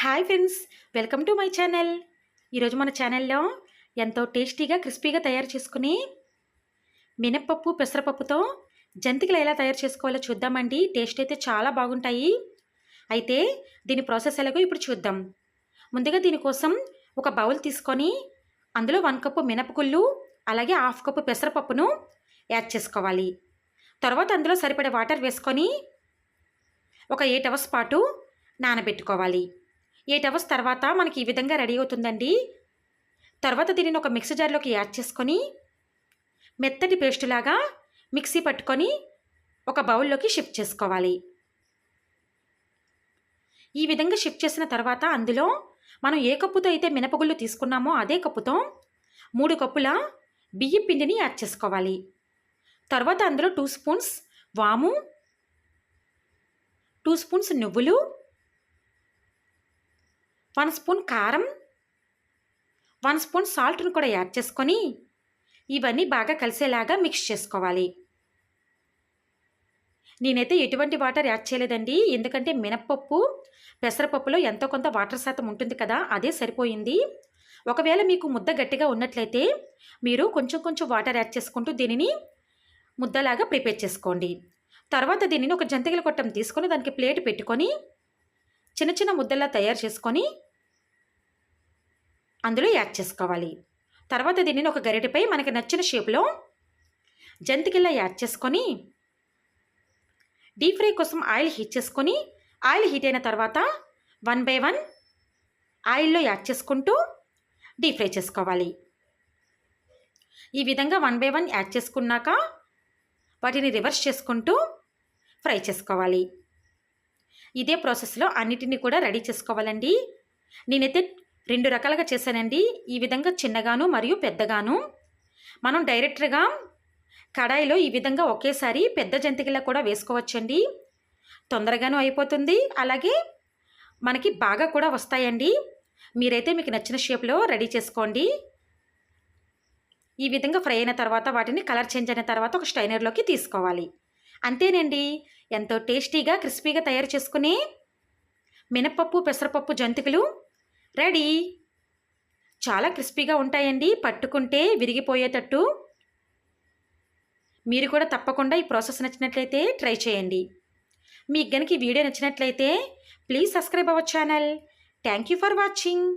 Hi friends welcome to my channel. ఈరోజు మన ఛానల్లో ఎంతో టేస్టీగా క్రిస్పీగా తయారు చేసుకుని మినప్పప్పు పెసరపప్పుతో జంతికలు ఎలా తయారు చేసుకోవాలో చూద్దామండి. టేస్ట్ అయితే చాలా బాగుంటాయి. అయితే దీని ప్రాసెస్ ఎలాగో ఇప్పుడు చూద్దాం. ముందుగా దీనికోసం ఒక బౌల్ తీసుకొని అందులో వన్ కప్పు మినపగుళ్ళు అలాగే హాఫ్ కప్పు పెసరపప్పును యాడ్ చేసుకోవాలి. తర్వాత అందులో సరిపడే వాటర్ వేసుకొని ఒక ఎయిట్ అవర్స్ పాటు నానబెట్టుకోవాలి. ఎయిట్ అవర్స్ తర్వాత మనకి ఈ విధంగా రెడీ అవుతుందండి. తర్వాత దీనిని ఒక మిక్సీ జార్లోకి యాడ్ చేసుకొని మెత్తటి పేస్ట్ లాగా మిక్సీ పట్టుకొని ఒక బౌల్లోకి షిఫ్ట్ చేసుకోవాలి. ఈ విధంగా షిఫ్ట్ చేసిన తర్వాత అందులో మనం ఏ కప్పుతో అయితే మినపగుళ్ళు తీసుకున్నామో అదే కప్పుతో మూడు కప్పుల బియ్యం పిండిని యాడ్ చేసుకోవాలి. తర్వాత అందులో టూ స్పూన్స్ వాము టూ స్పూన్స్ నువ్వులు వన్ స్పూన్ కారం వన్ స్పూన్ సాల్ట్ను కూడా యాడ్ చేసుకొని ఇవన్నీ బాగా కలిసేలాగా మిక్స్ చేసుకోవాలి. నేనైతే ఎటువంటి వాటర్ యాడ్ చేయలేదండి. ఎందుకంటే మినప్పప్పు పెసరపప్పులో ఎంతో కొంత వాటర్ శాతం ఉంటుంది కదా అదే సరిపోయింది. ఒకవేళ మీకు ముద్ద గట్టిగా ఉన్నట్లయితే మీరు కొంచెం కొంచెం వాటర్ యాడ్ చేసుకుంటూ దీనిని ముద్దలాగా ప్రిపేర్ చేసుకోండి. తర్వాత దీనిని ఒక జంతికల కొట్టం తీసుకొని దానికి ప్లేట్ పెట్టుకొని చిన్న చిన్న ముద్దలా తయారు చేసుకొని అందులో యాడ్ చేసుకోవాలి. తర్వాత దీనిని ఒక గరిటెపై మనకి నచ్చిన షేప్లో జంతికల్లా యాడ్ చేసుకొని డీప్ ఫ్రై కోసం ఆయిల్ హీట్ చేసుకొని ఆయిల్ హీట్ అయిన తర్వాత వన్ బై వన్ ఆయిల్లో యాడ్ చేసుకుంటూ డీప్ ఫ్రై చేసుకోవాలి. ఈ విధంగా వన్ బై వన్ యాడ్ చేసుకున్నాక వాటిని రివర్స్ చేసుకుంటూ ఫ్రై చేసుకోవాలి. ఇదే ప్రాసెస్లో అన్నిటినీ కూడా రెడీ చేసుకోవాలండి. నేనైతే రెండు రకాలుగా చేశానండి. ఈ విధంగా చిన్నగాను మరియు పెద్దగాను. మనం డైరెక్ట్గా కడాయిలో ఈ విధంగా ఒకేసారి పెద్ద జంతికలా కూడా వేసుకోవచ్చండి. తొందరగాను అయిపోతుంది. అలాగే మనకి బాగా కూడా వస్తాయండి. మీరైతే మీకు నచ్చిన షేప్లో రెడీ చేసుకోండి. ఈ విధంగా ఫ్రై అయిన తర్వాత వాటిని కలర్ చేంజ్ అయిన తర్వాత ఒక స్టైనర్లోకి తీసుకోవాలి. అంతేనండి. ఎంతో టేస్టీగా క్రిస్పీగా తయారు చేసుకునే మినపప్పు పెసరపప్పు జంతికలు రెడీ. చాలా క్రిస్పీగా ఉంటాయండి. పట్టుకుంటే విరిగిపోయేటట్టు. మీరు కూడా తప్పకుండా ఈ ప్రాసెస్ నచ్చినట్లయితే ట్రై చేయండి. మీకు కనుక ఈ వీడియో నచ్చినట్లయితే please subscribe our channel. Thank you for watching.